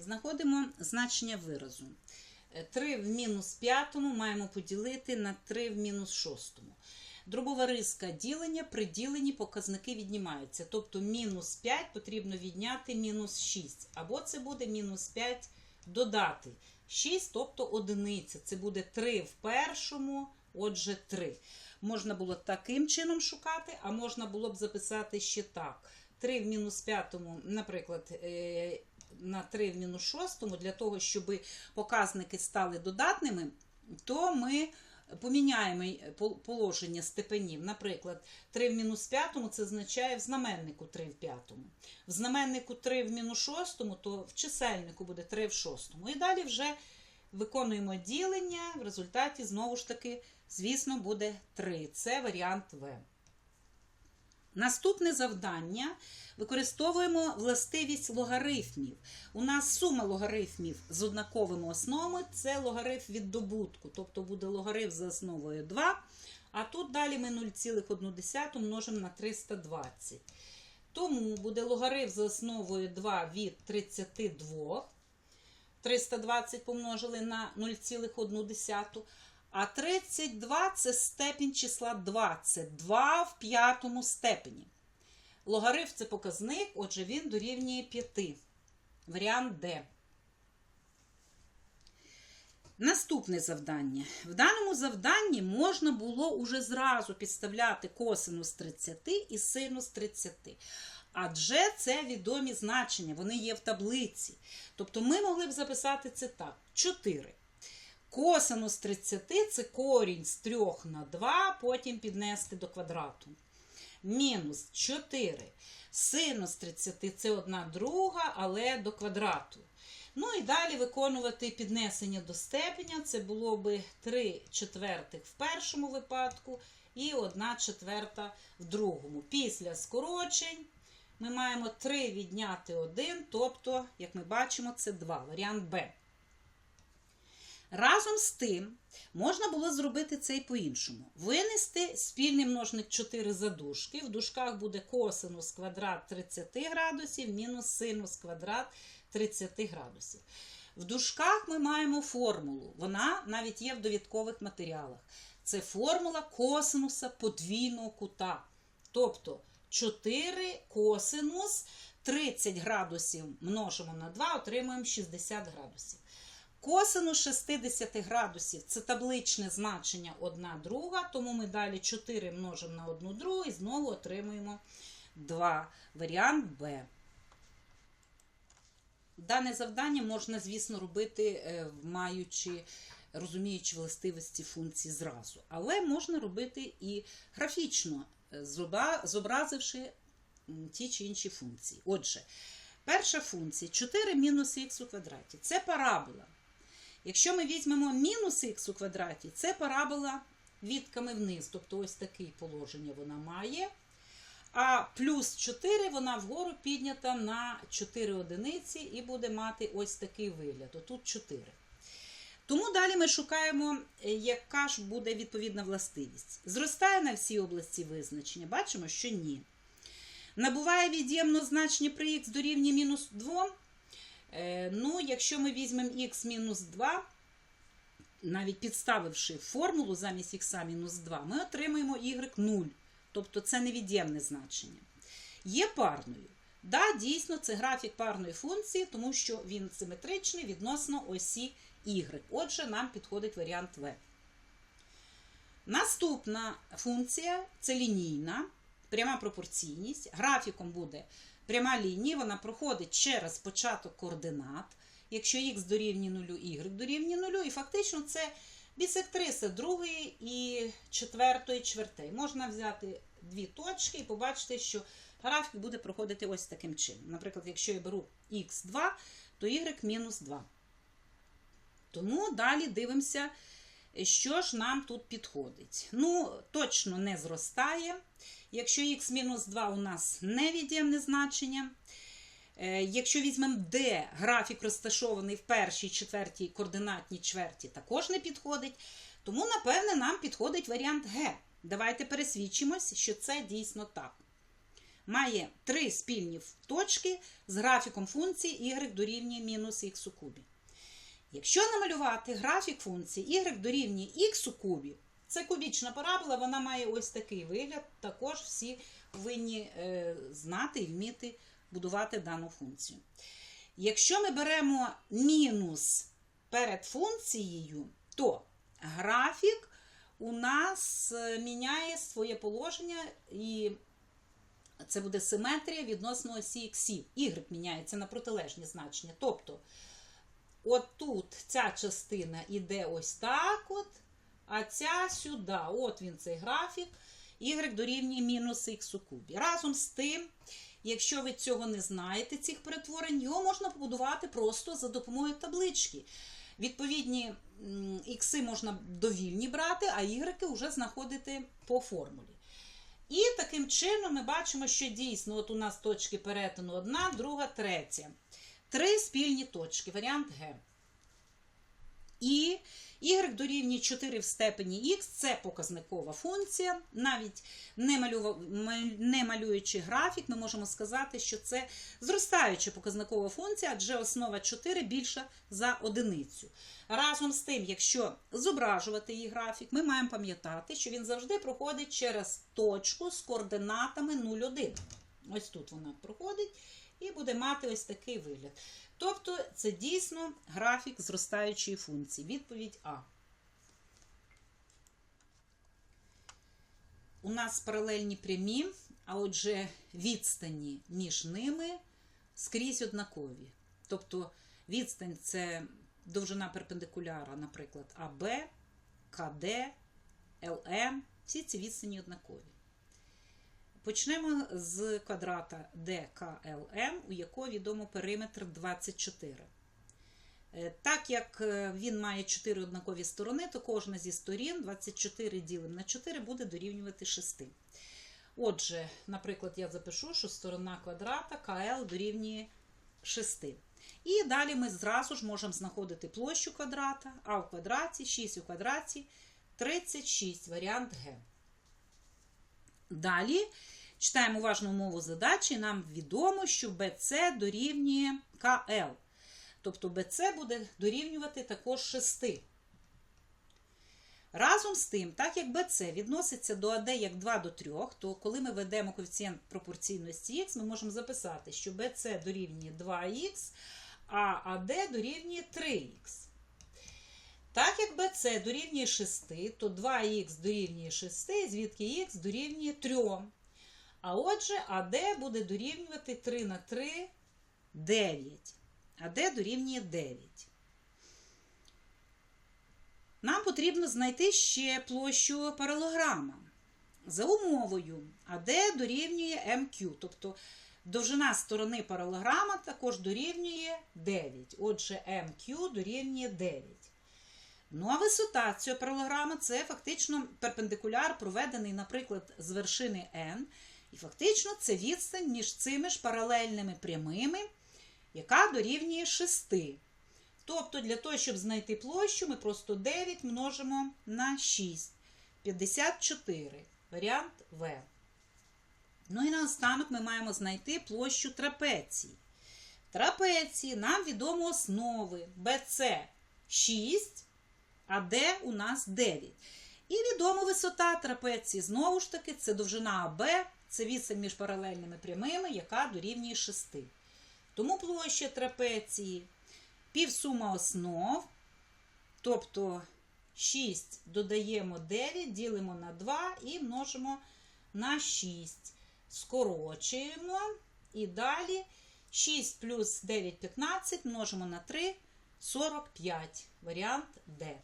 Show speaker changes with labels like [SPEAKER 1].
[SPEAKER 1] Знаходимо значення виразу. Е, 3 в мінус п'ятому маємо поділити на 3 в мінус шостому. Дробова риска ділення при діленні показники віднімаються. Тобто мінус 5 потрібно відняти мінус 6. Або це буде мінус 5 додати 6, тобто одиниця. Це буде 3 в першому, отже 3. Можна було таким чином шукати, а можна було б записати ще так. 3 в мінус п'ятому, наприклад, е, на 3 в мінус шостому, для того, щоб показники стали додатними, то ми поміняємо положення степенів. Наприклад, 3 в мінус п'ятому це означає в знаменнику 3 в п'ятому. В знаменнику 3 в мінус шостому, то в чисельнику буде 3 в шостому. І далі вже виконуємо ділення. В результаті, знову ж таки, звісно, буде 3. Це варіант В. Наступне завдання використовуємо властивість логарифмів. У нас сума логарифмів з однаковими основами це логарифм від добутку, тобто буде логарифм за основою 2, а тут далі ми 0,1 множимо на 320. Тому буде логарифм за основою 2 від 32. 320 помножили на 0,1. А 32 це степінь числа 2. Це 2 в п'ятому степені. Логарифм це показник, отже, він дорівнює 5. Варіант Д. Наступне завдання. В даному завданні можна було уже зразу підставляти косинус 30 і синус 30. Адже це відомі значення, вони є в таблиці. Тобто ми могли б записати це так: 4. Косинус 30 це корінь з 3 на 2, потім піднести до квадрату. Мінус 4. Синус 30 це одна друга, але до квадрату. Ну і далі виконувати піднесення до степеня. Це було би 3 четвертих в першому випадку і 1 четверта в другому. Після скорочень ми маємо 3 відняти 1, тобто, як ми бачимо, це 2. Варіант Б. Разом з тим, можна було зробити це і по-іншому. Винести спільний множник 4 задушки. В дужках буде косинус квадрат 30 градусів мінус синус квадрат 30 градусів. В дужках ми маємо формулу. Вона навіть є в довідкових матеріалах. Це формула косинуса подвійного кута. Тобто 4 косинус 30 градусів множимо на 2, отримуємо 60 градусів. Косинус 60 градусів це табличне значення 1 друга, тому ми далі 4 множимо на 1 другу і знову отримуємо 2. Варіант Б. Дане завдання можна, звісно, робити, е, маючи, розуміючи властивості функції зразу. Але можна робити і графічно, е, зобразивши ті чи інші функції. Отже, перша функція 4 мінус х у квадраті. Це парабола. Якщо ми візьмемо мінус х у квадраті, це парабола відками вниз, тобто ось таке положення вона має. А плюс 4 вона вгору піднята на 4 одиниці і буде мати ось такий вигляд. Отут 4. Тому далі ми шукаємо, е, яка ж буде відповідна властивість. Зростає на всій області визначення. Бачимо, що ні. Набуває від'ємно значення при х дорівнює мінус 2. Е, Ну, якщо ми візьмемо х мінус 2, навіть підставивши формулу замість х мінус 2, ми отримаємо y 0. Тобто це невід'ємне значення. Є парною. Да, дійсно, це графік парної функції, тому що він симетричний відносно осі y. Отже, нам підходить варіант В. Наступна функція це лінійна, пряма пропорційність. Графіком буде пряма лінія, вона проходить через початок координат. Якщо х дорівнює 0, y дорівнює 0, і фактично це бісектриса другої і четвертої чвертей. Можна взяти дві точки і побачити, що графік буде проходити ось таким чином. Наприклад, якщо я беру х2, то y мінус 2. Тому далі дивимося, що ж нам тут підходить. Ну, точно не зростає. Якщо х мінус 2 у нас невід'ємне значення. Е, Якщо візьмемо D, графік розташований в першій, четвертій координатній чверті, також не підходить. Тому, напевне, нам підходить варіант Г. Давайте пересвідчимось, що це дійсно так. має три спільні точки з графіком функції y дорівнює мінус х у кубі. Якщо намалювати графік функції y дорівнює х у кубі, це кубічна парабола, вона має ось такий вигляд. Також всі повинні е, знати і вміти будувати дану функцію. Якщо ми беремо мінус перед функцією, то графік у нас е, міняє своє положення, і це буде симетрія відносно осі іксів. Y міняється на протилежні значення. Тобто, от тут ця частина йде ось так, от, а ця сюди. От він цей графік. Y дорівнює мінус х у кубі. Разом з тим, якщо ви цього не знаєте, цих перетворень, його можна побудувати просто за допомогою таблички. Відповідні ікси можна довільні брати, а ігреки вже знаходити по формулі. І таким чином ми бачимо, що дійсно от у нас точки перетину одна, друга, третя. Три спільні точки, варіант Г. І y дорівнює 4 в степені х це показникова функція. Навіть не, малюва- не малюючи графік, ми можемо сказати, що це зростаюча показникова функція, адже основа 4 більша за одиницю. Разом з тим, якщо зображувати її графік, ми маємо пам'ятати, що він завжди проходить через точку з координатами 0,1. Ось тут вона проходить і буде мати ось такий вигляд. Тобто це дійсно графік зростаючої функції. Відповідь А. У нас паралельні прямі, а отже, відстані між ними скрізь однакові. Тобто відстань це довжина перпендикуляра, наприклад, АБ, КД, ЛМ. Всі ці відстані однакові. Почнемо з квадрата DKLM, у якого відомо периметр 24. Е, Так як е, він має 4 однакові сторони, то кожна зі сторін 24 ділимо на 4 буде дорівнювати 6. Отже, наприклад, я запишу, що сторона квадрата КЛ дорівнює 6. І далі ми зразу ж можемо знаходити площу квадрата, а в квадраті 6 у квадраті 36, варіант Г. Далі читаємо уважно умову задачі. Нам відомо, що BC дорівнює КЛ. Тобто BC буде дорівнювати також 6. Разом з тим, так як BC відноситься до AD як 2 до 3, то коли ми ведемо коефіцієнт пропорційності х, ми можемо записати, що BC дорівнює 2х, а AD дорівнює 3х. Так як BC дорівнює 6, то 2х дорівнює 6, звідки х дорівнює 3. А отже, АД буде дорівнювати 3 на 3 9. АД дорівнює 9. Нам потрібно знайти ще площу паралограма. За умовою АД дорівнює МQ, тобто довжина сторони паралограма також дорівнює 9. Отже, МQ дорівнює 9. Ну, а висота цього паралограма це фактично перпендикуляр, проведений, наприклад, з вершини N. І фактично це відстань між цими ж паралельними прямими, яка дорівнює 6. Тобто, для того, щоб знайти площу, ми просто 9 множимо на 6. 54. Варіант В. Ну і наостанок ми маємо знайти площу трапеції. Трапеції нам відомо основи BC 6, а D у нас 9. І відома висота трапеції. Знову ж таки, це довжина АБ, це відстань між паралельними прямими, яка дорівнює 6. Тому площа трапеції півсума основ, тобто 6 додаємо 9, ділимо на 2 і множимо на 6. Скорочуємо. І далі 6 плюс 9 15 множимо на 3 45. Варіант Д.